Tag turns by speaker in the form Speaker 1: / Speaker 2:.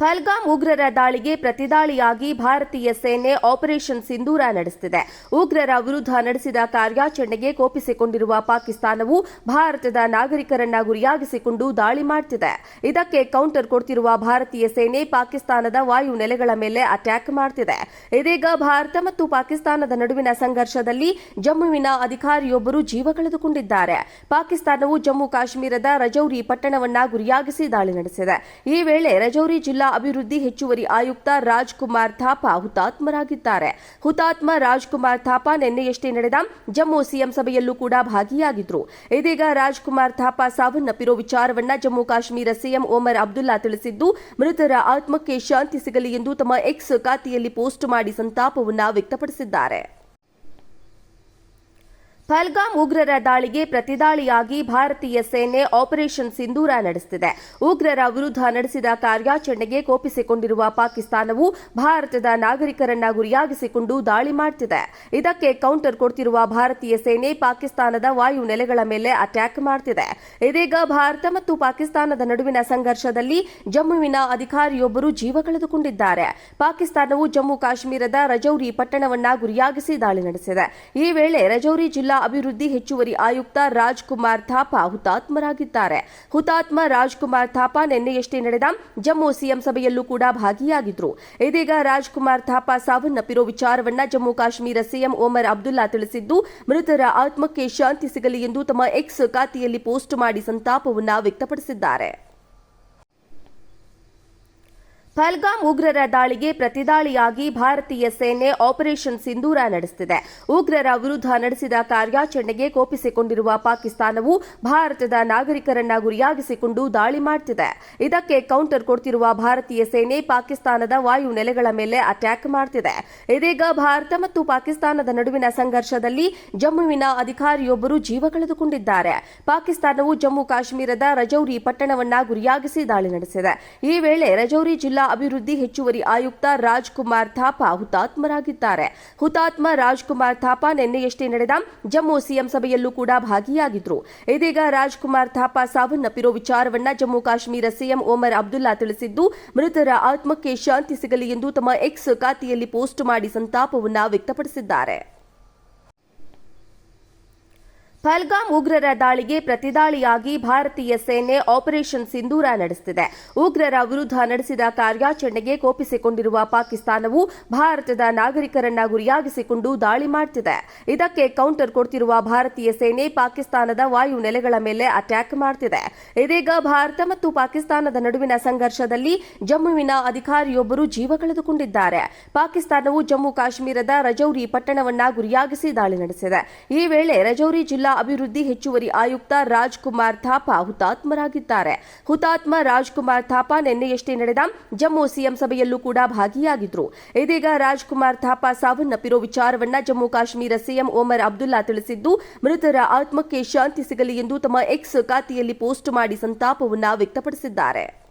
Speaker 1: ಪಹಲ್ಗಾಮ್ ಉಗ್ರರ ದಾಳಿಗೆ ಪ್ರತಿದಾಳಿಯಾಗಿ ಭಾರತೀಯ ಸೇನೆ ಆಪರೇಷನ್ ಸಿಂಧೂರ ನಡೆಸುತ್ತಿದೆ ಉಗ್ರರ ವಿರುದ್ಧ ನಡೆಸಿದ ಕಾರ್ಯಾಚರಣೆಗೆ ಕೋಪಿಸಿಕೊಂಡಿರುವ ಪಾಕಿಸ್ತಾನವು ಭಾರತದ ನಾಗರಿಕರನ್ನ ಗುರಿಯಾಗಿಸಿಕೊಂಡು ದಾಳಿ ಮಾಡುತ್ತಿದೆ ಇದಕ್ಕೆ ಕೌಂಟರ್ ಕೊಡ್ತಿರುವ ಭಾರತೀಯ ಸೇನೆ ಪಾಕಿಸ್ತಾನದ ವಾಯು ನೆಲೆಗಳ ಮೇಲೆ ಅಟ್ಯಾಕ್ ಮಾಡುತ್ತಿದೆ ಇದೀಗ ಭಾರತ ಮತ್ತು ಪಾಕಿಸ್ತಾನದ ನಡುವಿನ ಸಂಘರ್ಷದಲ್ಲಿ ಜಮ್ಮುವಿನ ಅಧಿಕಾರಿಯೊಬ್ಬರು ಜೀವ ಕಳೆದುಕೊಂಡಿದ್ದಾರೆ. ಪಾಕಿಸ್ತಾನವು ಜಮ್ಮು ಕಾಶ್ಮೀರದ ರಜೌರಿ ಪಟ್ಟಣವನ್ನ ಗುರಿಯಾಗಿಸಿ ದಾಳಿ ನಡೆಸಿದೆ. ಈ ವೇಳೆ ರಜೌರಿ ಜಿಲ್ಲಾ ಅಭಿವೃದ್ಧಿ ಹೆಚ್ಚುವರಿ ಆಯುಕ್ತ ರಾಜ್ಕುಮಾರ್ ಥಾಪಾ ಹುತಾತ್ಮರಾಗಿದ್ದಾರೆ. ಹುತಾತ್ಮ ರಾಜ್ಕುಮಾರ್ ಥಾಪಾ ನಿನ್ನೆಯಷ್ಟೇ ನಡೆದ ಜಮ್ಮು ಸಿಎಂ ಸಭೆಯಲ್ಲೂ ಕೂಡ ಭಾಗಿಯಾಗಿದ್ರು. ಇದೀಗ ರಾಜ್ಕುಮಾರ್ ಥಾಪಾ ಸಾವನ್ನಪ್ಪಿರೋ ವಿಚಾರವನ್ನ ಜಮ್ಮು ಕಾಶ್ಮೀರ ಸಿಎಂ ಓಮರ್ ಅಬ್ದುಲ್ಲಾ ತಿಳಿಸಿದ್ದು, ಮೃತರ ಆತ್ಮಕ್ಕೆ ಶಾಂತಿ ಸಿಗಲಿ ಎಂದು ತಮ್ಮ ಎಕ್ಸ್ ಖಾತೆಯಲ್ಲಿ ಪೋಸ್ಟ್ ಮಾಡಿ ಸಂತಾಪವನ್ನ ವ್ಯಕ್ತಪಡಿಸಿದ್ದಾರೆ. ಪಹಲ್ಗಾಮ್ ಉಗ್ರರ ದಾಳಿಗೆ ಪ್ರತಿದಾಳಿಯಾಗಿ ಭಾರತೀಯ ಸೇನೆ ಆಪರೇಷನ್ ಸಿಂಧೂರ ನಡೆಸುತ್ತಿದೆ ಉಗ್ರರ ವಿರುದ್ಧ ನಡೆಸಿದ ಕಾರ್ಯಾಚರಣೆಗೆ ಕೋಪಿಸಿಕೊಂಡಿರುವ ಪಾಕಿಸ್ತಾನವು ಭಾರತದ ನಾಗರಿಕರನ್ನ ಗುರಿಯಾಗಿಸಿಕೊಂಡು ದಾಳಿ ಮಾಡುತ್ತಿದೆ ಇದಕ್ಕೆ ಕೌಂಟರ್ ಕೊಡ್ತಿರುವ ಭಾರತೀಯ ಸೇನೆ ಪಾಕಿಸ್ತಾನದ ವಾಯು ನೆಲೆಗಳ ಮೇಲೆ ಅಟ್ಯಾಕ್ ಮಾಡುತ್ತಿದೆ ಇದೀಗ ಭಾರತ ಮತ್ತು ಪಾಕಿಸ್ತಾನದ ನಡುವಿನ ಸಂಘರ್ಷದಲ್ಲಿ ಜಮ್ಮುವಿನ ಅಧಿಕಾರಿಯೊಬ್ಬರು ಜೀವ ಕಳೆದುಕೊಂಡಿದ್ದಾರೆ. ಪಾಕಿಸ್ತಾನವು ಜಮ್ಮು ಕಾಶ್ಮೀರದ ರಜೌರಿ ಪಟ್ಟಣವನ್ನ ಗುರಿಯಾಗಿಸಿ ದಾಳಿ ನಡೆಸಿದೆ. ಈ ವೇಳೆ ರಜೌರಿ ಜಿಲ್ಲಾ ಅಭಿವೃದ್ಧಿ ಹೆಚ್ಚುವರಿ ಆಯುಕ್ತ ರಾಜ್ಕುಮಾರ್ ಥಾಪಾ ಹುತಾತ್ಮರಾಗಿದ್ದಾರೆ. ಹುತಾತ್ಮ ರಾಜ್ಕುಮಾರ್ ಥಾಪಾ ನಿನ್ನೆಯಷ್ಟೇ ನಡೆದ ಜಮ್ಮು ಸಿಎಂ ಸಭೆಯಲ್ಲೂ ಕೂಡ ಭಾಗಿಯಾಗಿದ್ರು. ಇದೀಗ ರಾಜ್ಕುಮಾರ್ ಥಾಪಾ ಸಾವನ್ನಪ್ಪಿರೋ ವಿಚಾರವನ್ನ ಜಮ್ಮು ಕಾಶ್ಮೀರ ಸಿಎಂ ಓಮರ್ ಅಬ್ದುಲ್ಲಾ ತಿಳಿಸಿದ್ದು, ಮೃತರ ಆತ್ಮಕ್ಕೆ ಶಾಂತಿ ಸಿಗಲಿ ಎಂದು ತಮ್ಮ ಎಕ್ಸ್ ಖಾತೆಯಲ್ಲಿ ಪೋಸ್ಟ್ ಮಾಡಿ ಸಂತಾಪವನ್ನ ವ್ಯಕ್ತಪಡಿಸಿದ್ದಾರೆ. ಪಹಲ್ಗಾಮ್ ಉಗ್ರರ ದಾಳಿಗೆ ಪ್ರತಿದಾಳಿಯಾಗಿ ಭಾರತೀಯ ಸೇನೆ ಆಪರೇಷನ್ ಸಿಂಧೂರ ನಡೆಸುತ್ತಿದೆ ಉಗ್ರರ ವಿರುದ್ಧ ನಡೆಸಿದ ಕಾರ್ಯಾಚರಣೆಗೆ ಕೋಪಿಸಿಕೊಂಡಿರುವ ಪಾಕಿಸ್ತಾನವು ಭಾರತದ ನಾಗರಿಕರನ್ನ ಗುರಿಯಾಗಿಸಿಕೊಂಡು ದಾಳಿ ಮಾಡುತ್ತಿದೆ ಇದಕ್ಕೆ ಕೌಂಟರ್ ಕೊಡ್ತಿರುವ ಭಾರತೀಯ ಸೇನೆ ಪಾಕಿಸ್ತಾನದ ವಾಯು ನೆಲೆಗಳ ಮೇಲೆ ಅಟ್ಯಾಕ್ ಮಾಡುತ್ತಿದೆ ಇದೀಗ ಭಾರತ ಮತ್ತು ಪಾಕಿಸ್ತಾನದ ನಡುವಿನ ಸಂಘರ್ಷದಲ್ಲಿ ಜಮ್ಮುವಿನ ಅಧಿಕಾರಿಯೊಬ್ಬರು ಜೀವ ಕಳೆದುಕೊಂಡಿದ್ದಾರೆ. ಪಾಕಿಸ್ತಾನವು ಜಮ್ಮು ಕಾಶ್ಮೀರದ ರಜೌರಿ ಪಟ್ಟಣವನ್ನ ಗುರಿಯಾಗಿಸಿ ದಾಳಿ ನಡೆಸಿದೆ. ಈ ವೇಳೆ ರಜೌರಿ ಜಿಲ್ಲಾ ಅಭಿವೃದ್ಧಿ ಹೆಚ್ಚುವರಿ ಆಯುಕ್ತ ರಾಜ್ಕುಮಾರ್ ಥಾಪಾ ಹುತಾತ್ಮರಾಗಿದ್ದಾರೆ. ಹುತಾತ್ಮ ರಾಜ್ಕುಮಾರ್ ಥಾಪಾ ನಿನ್ನೆಯಷ್ಟೇ ನಡೆದ ಜಮ್ಮು ಸಿಎಂ ಸಭೆಯಲ್ಲೂ ಕೂಡ ಭಾಗಿಯಾಗಿದ್ರು. ಇದೀಗ ರಾಜ್ಕುಮಾರ್ ಥಾಪಾ ಸಾವನ್ನಪ್ಪಿರೋ ವಿಚಾರವನ್ನ ಜಮ್ಮು ಕಾಶ್ಮೀರ ಸಿಎಂ ಒಮರ್ ಅಬ್ದುಲ್ಲಾ ತಿಳಿಸಿದ್ದು, ಮೃತರ ಆತ್ಮಕ್ಕೆ ಶಾಂತಿ ಸಿಗಲಿ ಎಂದು ತಮ್ಮ ಎಕ್ಸ್ ಖಾತೆಯಲ್ಲಿ ಪೋಸ್ಟ್ ಮಾಡಿ ಸಂತಾಪವನ್ನ ವ್ಯಕ್ತಪಡಿಸಿದ್ದಾರೆ. ಪಹಲ್ಗಾಮ್ ಉಗ್ರರ ದಾಳಿಗೆ ಪ್ರತಿದಾಳಿಯಾಗಿ ಭಾರತೀಯ ಸೇನೆ ಆಪರೇಷನ್ ಸಿಂಧೂರ ನಡೆಸುತ್ತಿದೆ ಉಗ್ರರ ವಿರುದ್ಧ ನಡೆಸಿದ ಕಾರ್ಯಾಚರಣೆಗೆ ಕೋಪಿಸಿಕೊಂಡಿರುವ ಪಾಕಿಸ್ತಾನವು ಭಾರತದ ನಾಗರಿಕರನ್ನ ಗುರಿಯಾಗಿಸಿಕೊಂಡು ದಾಳಿ ಮಾಡುತ್ತಿದೆ ಇದಕ್ಕೆ ಕೌಂಟರ್ ಕೊಡ್ತಿರುವ ಭಾರತೀಯ ಸೇನೆ ಪಾಕಿಸ್ತಾನದ ವಾಯು ನೆಲೆಗಳ ಮೇಲೆ ಅಟ್ಯಾಕ್ ಮಾಡುತ್ತಿದೆ ಇದೀಗ ಭಾರತ ಮತ್ತು ಪಾಕಿಸ್ತಾನದ ನಡುವಿನ ಸಂಘರ್ಷದಲ್ಲಿ ಜಮ್ಮುವಿನ ಅಧಿಕಾರಿಯೊಬ್ಬರು ಜೀವ ಕಳೆದುಕೊಂಡಿದ್ದಾರೆ. ಪಾಕಿಸ್ತಾನವು ಜಮ್ಮು ಕಾಶ್ಮೀರದ ರಜೌರಿ ಪಟ್ಟಣವನ್ನ ಗುರಿಯಾಗಿಸಿ ದಾಳಿ ನಡೆಸಿದೆ. ಈ ವೇಳೆ ರಜೌರಿ ಜಿಲ್ಲಾ ಅಭಿವೃದ್ಧಿ ಹೆಚ್ಚುವರಿ ಆಯುಕ್ತ ರಾಜ್ಕುಮಾರ್ ಥಾಪಾ ಹುತಾತ್ಮರಾಗಿದ್ದಾರೆ. ಹುತಾತ್ಮ ರಾಜ್ಕುಮಾರ್ ಥಾಪಾ ನಿನ್ನೆಯಷ್ಟೇ ನಡೆದ ಜಮ್ಮು ಸಿಎಂ ಸಭೆಯಲ್ಲೂ ಕೂಡ ಭಾಗಿಯಾಗಿದ್ರು. ಇದೀಗ ರಾಜ್ಕುಮಾರ್ ಥಾಪಾ ಸಾವನ್ನಪ್ಪಿರೋ ವಿಚಾರವನ್ನ ಜಮ್ಮು ಕಾಶ್ಮೀರ ಸಿಎಂ ಒಮರ್ ಅಬ್ದುಲ್ಲಾ ತಿಳಿಸಿದ್ದು, ಮೃತರ ಆತ್ಮಕ್ಕೆ ಶಾಂತಿ ಸಿಗಲಿ ಎಂದು ತಮ್ಮ ಎಕ್ಸ್ ಖಾತೆಯಲ್ಲಿ ಪೋಸ್ಟ್ ಮಾಡಿ ಸಂತಾಪವನ್ನ ವ್ಯಕ್ತಪಡಿಸಿದ್ದಾರೆ.